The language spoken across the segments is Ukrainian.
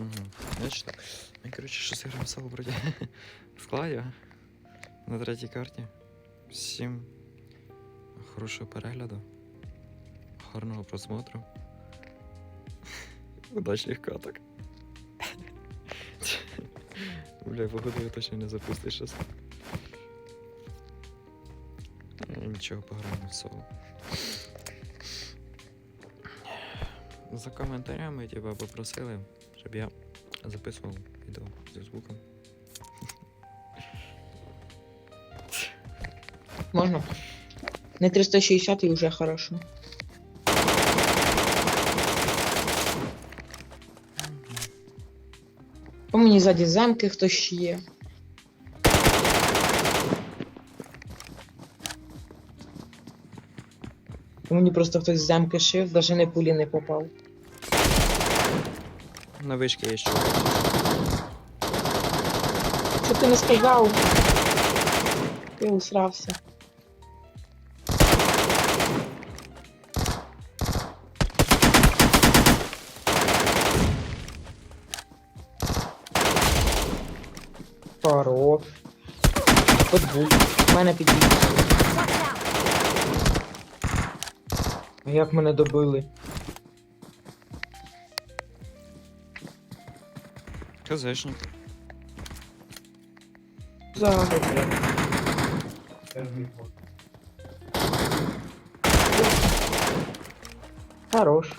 Угу. Ми, коротше, щось граємо село вроді в складі. На третій карті. Всім хорошого перегляду. Гарного просмотру. Удачних каток. Бля, походу я точно не запустиш щас. Ну, Нічого, пограємо в соло. За коментарями тебе попросили, щоб я записував відео зі звуком. Можна? Не 360 і вже хорошо. По мені ззаді замки хтось ще є. По мені просто хтось замки шив, навіть не пулі не попав. На вишки є що. Що ти не сказав? Ти усрався. Хорош. Подбув. В мене. А як мене добили? Казешник. Загадки. Хорош.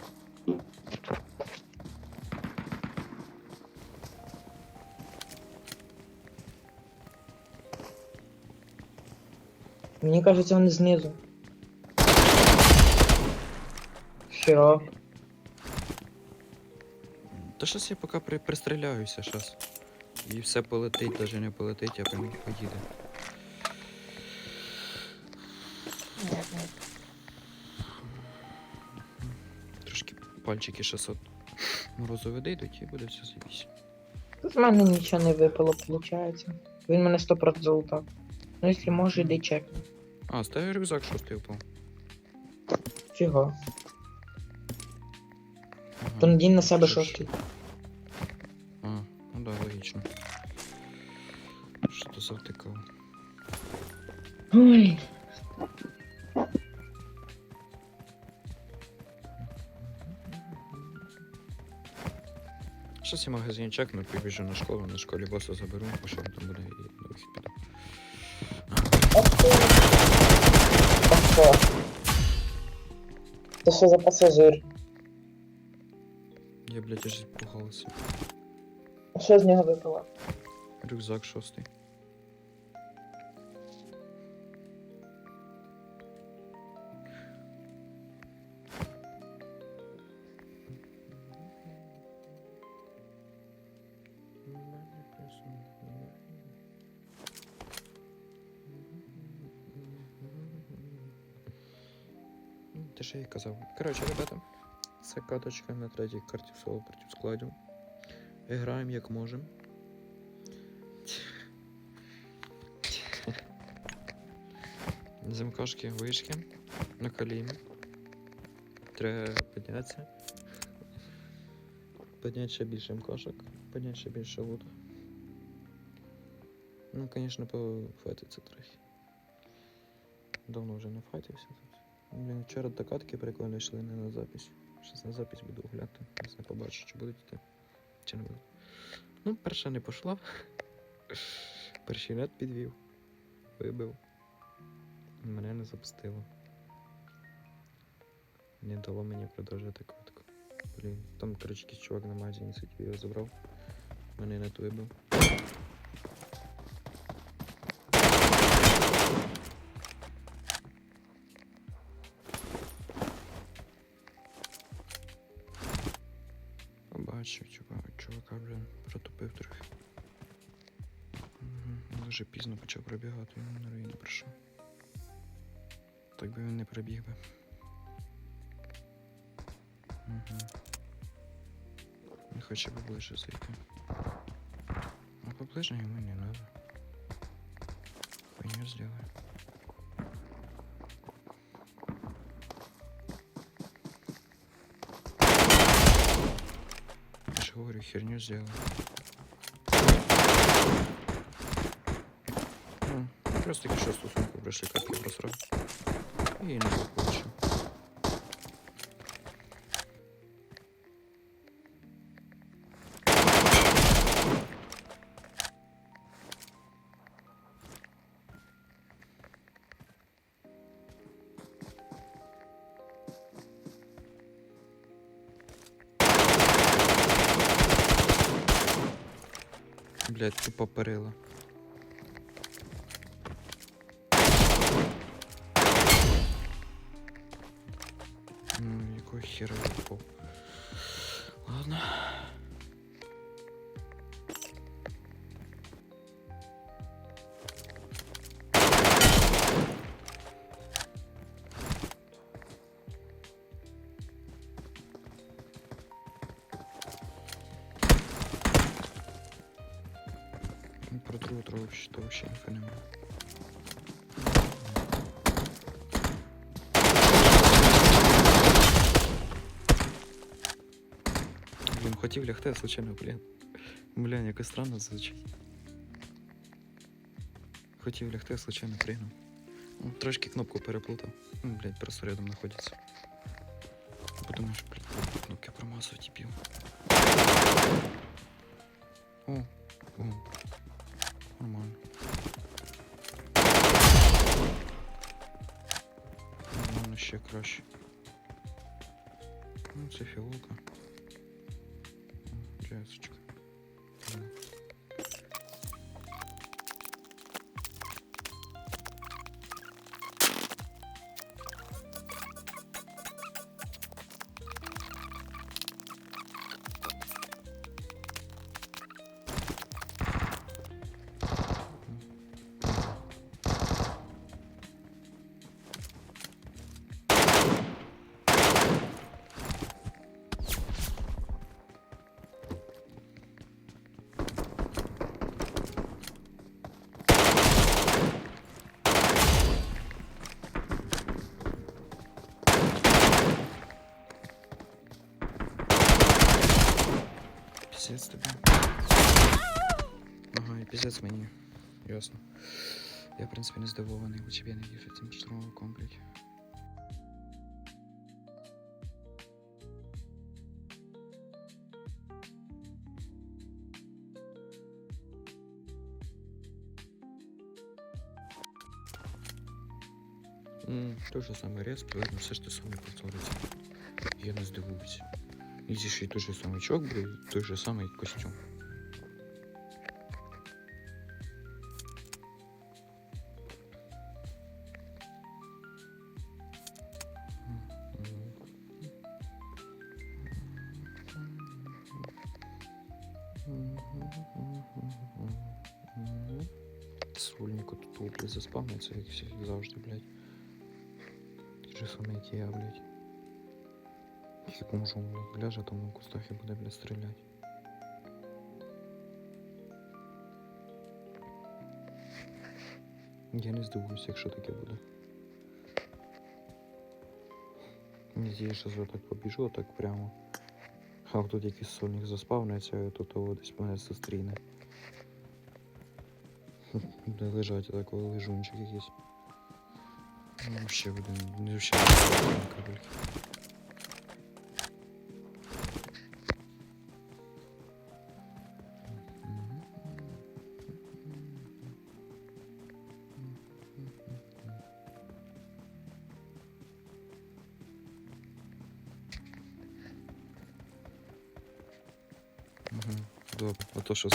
Мені кажеться, вони знизу. Хіра. Та щось я поки при, пристріляюся щас. І все полетить, даже не полетить, а прям поїде. Трошки пальчики 600 морозу видійдуть і буде все заїбісь. З мене нічого не випало, виходить. Він мене 100% залутав. Ну, якщо може, йди чекни. А, ставив рюкзак шостий упав. Фіга. То надінь на себе шостий. А, ну да, логічно. Що то завтикав? Ой. Щас я магазин чекну, побіжу на школу, на школі боса заберу, що там буде і вихід піду. Охо. Це що за пасажир? Я, блядь, аж пугалася. Що з нього випало? Рюкзак шостий. Що я й казав. Коротше, ребята, це каточка на третій карті соло проти складів. Граємо як можемо. Замкашки, вишки на коліні. Треба піднятися. Підняти ще більше мкашок, підняти ще більше лут. Ну, звісно, пофайтиться трохи. Давно вже не файтився тут. Вчора до катки прикольно йшли не на запись. Щас на запись буду. Зараз не побачу, чи будуть йти, чи не будуть. Ну, перша не пішла. Перший ряд підвів. Вибив. Мене не запустило. Не дало мені продовжити катку. Блін, там, коротше, якийсь чувак на магазині сидів, його забрав. Мене не вибив. Дуже пізно почав пробігати, він на руїні прийшов. Так би він не пробіг би. Угу. Не хоче поближче зайти. А поближче йому не надо. Хуйню сделаю. Я ж говорю, херню сделал. якраз таки шосту сумку прийшли, капки просрав. І не захочу. Блять, тупо перила. Про другу трохи то вообще ніхто немає. Блін, хотів лягти, а случайно, блін. Блін, якось странно звучить. Хотів лягти, а случайно пригнув. Ну, Трошки кнопку переплутав. Ну, блядь, просто рядом знаходиться. Подумаєш, блядь, кнопки промазав, типів. Краще. Ну, це фіолка. Джесочка. піздець мені. Ясно. Я, в принципі, не здивований, лучше б я не їв в цьому штурмовому комплекті. Mm, той же самий рез, видно, все ж те саме повторюється. Я не здивуюся. І зі ще й той же самий чок, блядь, той же самий костюм. Сольнику тут блядь, заспавниться, як всіх завжди, блядь. Такий же самий, як я, блядь. Як бомжом, блядь, ляже там на кустах і буде, блядь, стріляти. Я не здивуюся, якщо таке буде. Мені здається, що я так побіжу, так прямо. А тут якийсь сольник заспавниться, і тут того десь мене зустріне. Буде лежати такий лежунчик якийсь. Ну, вообще буде, не вообще. Угу. Добре, а то що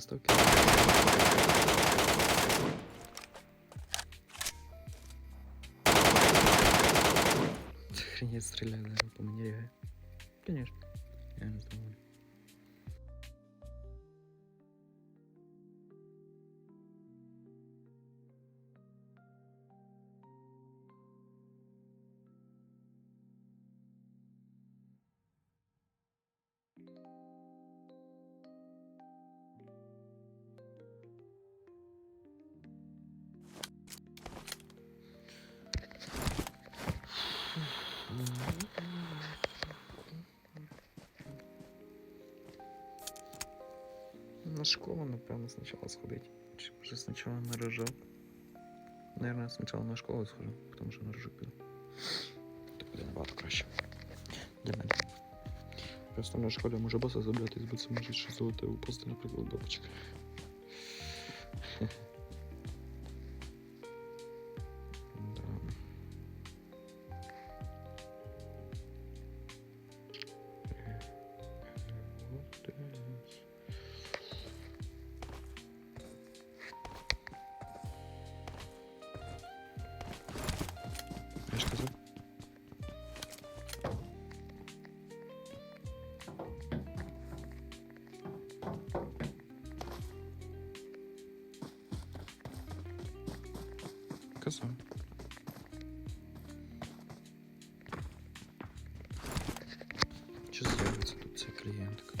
ставки. Охренеть, стреляю, наверное, по мне. Конечно. Я не знаю. На школу, напевно, сначала сходить. Чи може сначала на рожок? Наверное, сначала на школу схожу, потому що на рожок піду. Так буде набагато краще. Для мене. Просто на школі може боса забрати, бо це може щось золоте упасти, наприклад, бабочок. Тут клієнтка?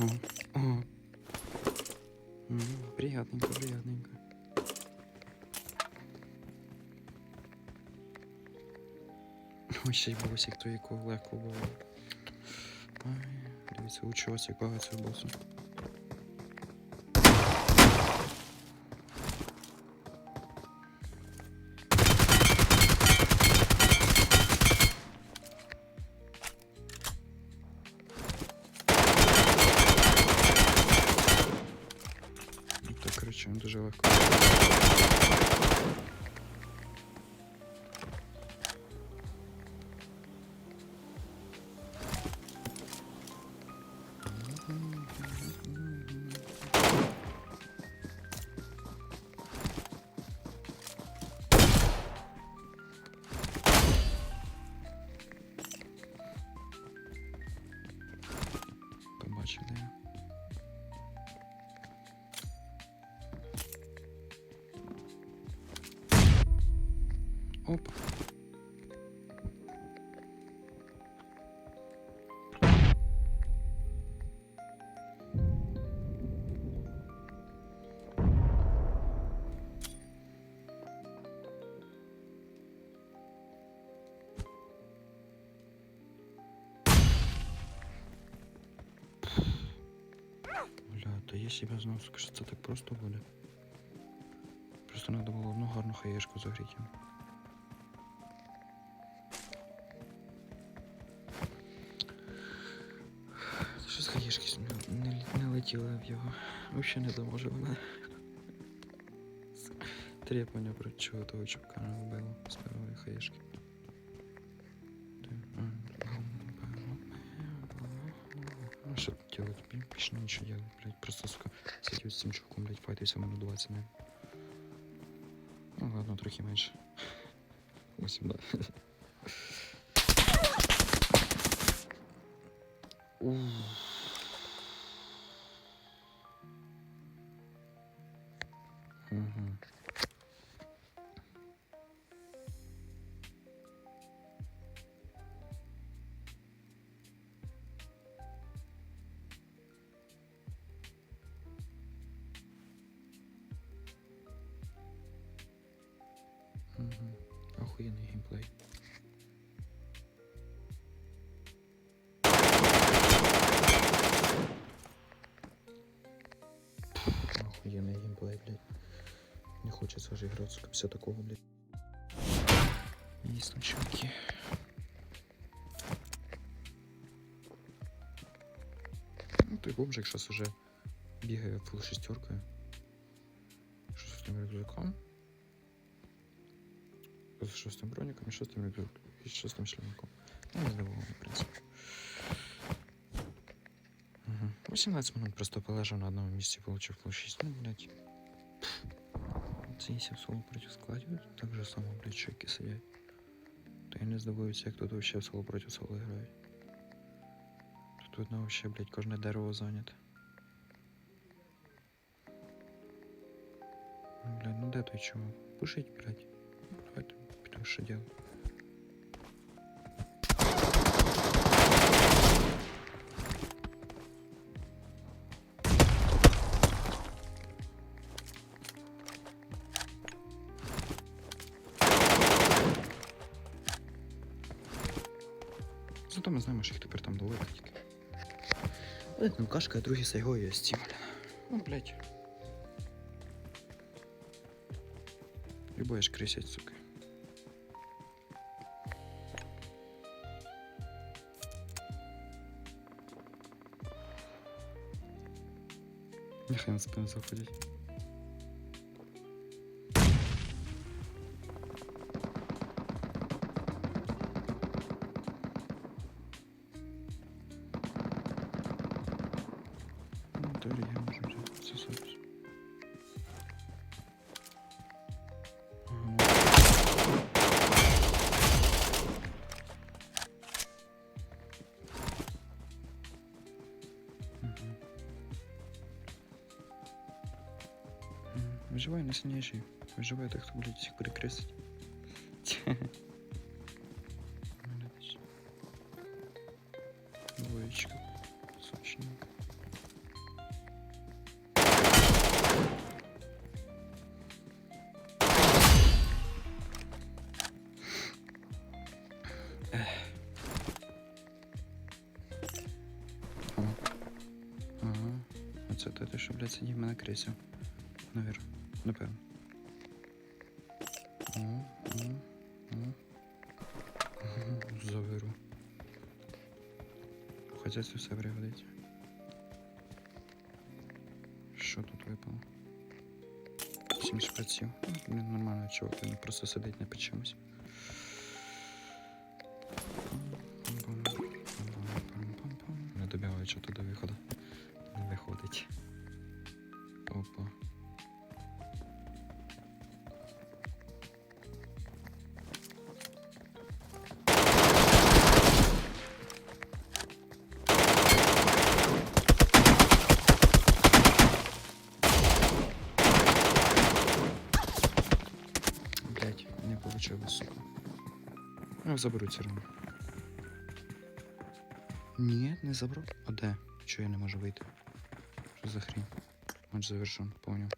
О, о. Приятненько, приятненько. Ой, ще й босик, то якого легко було. Ай, дивіться, училась, якого це босу. Побачили. Оп. Бля, та я знав, це так просто буде. Просто треба було одну гарну хаєшку загріти. Що з хаєшки не, не, летіли в його. Взагалі не доможе мене. Трепання про чого того чубка не з першої хаєшки. Делать? Блин, більше нічого делать, блядь. Просто, сука, сидів з цим чуваком, блядь, файтився минут 20, наверное. Ну ладно, трохи менше. 8, да. Ух. Не хочеться вже грати, сука, після такого, блядь. Є значки. Ну, той бомжик зараз уже бігає фул шестеркою. Що з тим рюкзаком? З шостим броніком і шостим рюкзаком. І з шостим шлемаком. Ну, не здивовано, в принципі. Угу. 18 минут просто полежав на одному місці, получив фул 6. Ну, блядь. Це є соло проти складів. Так же само, блядь, чеки сидять. То я не здивуюся, як тут вообще в соло проти соло грають. Тут видно вообще, блядь, кожне дерево зайняте. Ну, Блядь, ну де той чувак? Пушить, блядь. Давайте підемо що делать. Зато ми знаємо, що їх тепер там далеко тільки. Блять, ну кашка, а другі сайго є стім. Ну, блять. Любое ж крисять, сука. Нехай на спину заходять. Мгм. Виживай найсильніший. Виживай тих, хто буде всіх перекрестить. Молодець. Двоєчка. Сочно. О. Ага. Оце те, що, блядь, сидів мене кресів. Навір. Напевно. О. Завіру. Хазяйстві все пригодиться. Що тут випало? Сім шприців. Ну, нормально, чувак, він просто сидить не під чимось. Не добігаю, що туди виходу. Не виходить. Опа. Ну, заберуть все одно. Ні, не забрав. А де? Чого я не можу вийти? Що за хрінь? Матч завершен, понял.